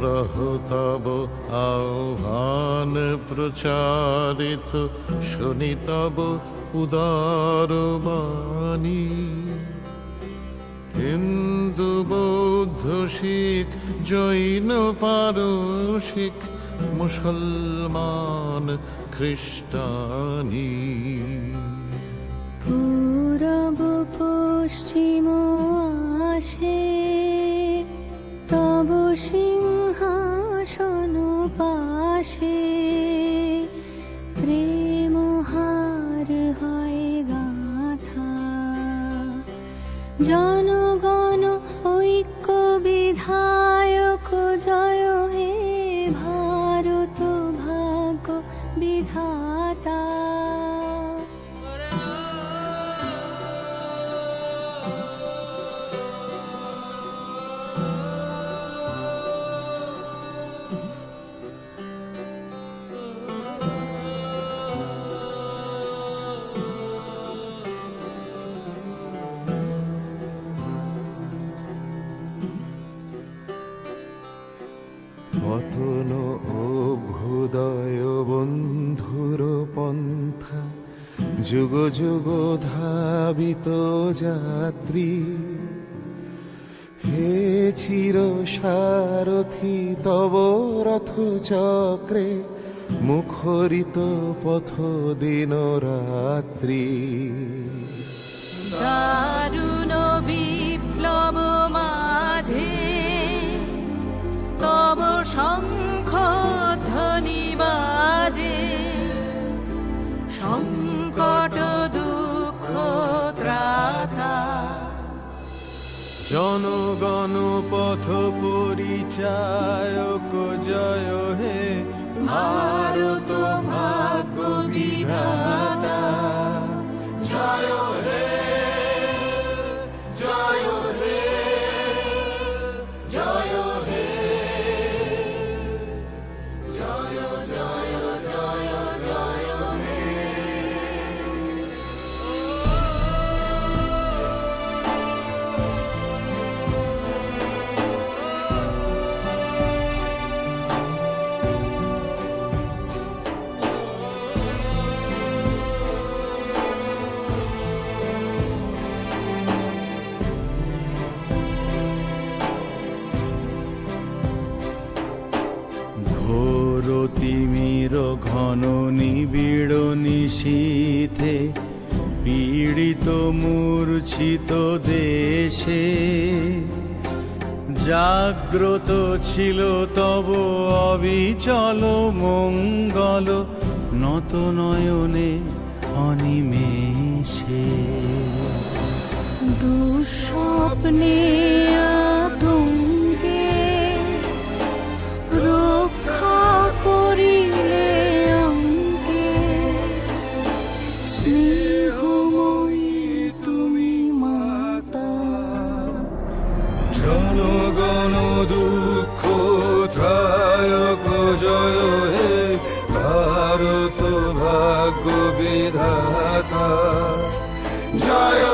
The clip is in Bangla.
প্রহতব তব আহ্বান প্রচারিত শুনিতব উদার বাণী হিন্দু বৌদ্ধ শিখ জৈন পারসিক মুসলমান খ্রিস্টানি পূরব পশ্চিম আসে পাশে প্রেম হার হয় গাথা। জনগণ ঐক্য বিধায়ক জয় হে ভারত ভাগ্য বিধাতা। পতন অভ্যুদয় বন্ধুর পন্থা, যুগ যুগ ধাবিত যাত্রী। হে চির সারথি তব রথ চক্রে মুখরিত পথ দিন রাত্রি দারুণ বিপ্লব শঙ্খ ধ্বনি বাজে সংকট দুঃখ ত্রাতা। জনগণ পথ পরিচায়ক জয় হে ভারত। ঘন নিবিড় নিশীথে পীড়িত মূর্ছিত দেশে। জাগ্রত ছিল তব অবিচল মঙ্গল নত নয়নে অনিমেষে। দুঃস্বপ্নে বিধাতা জয়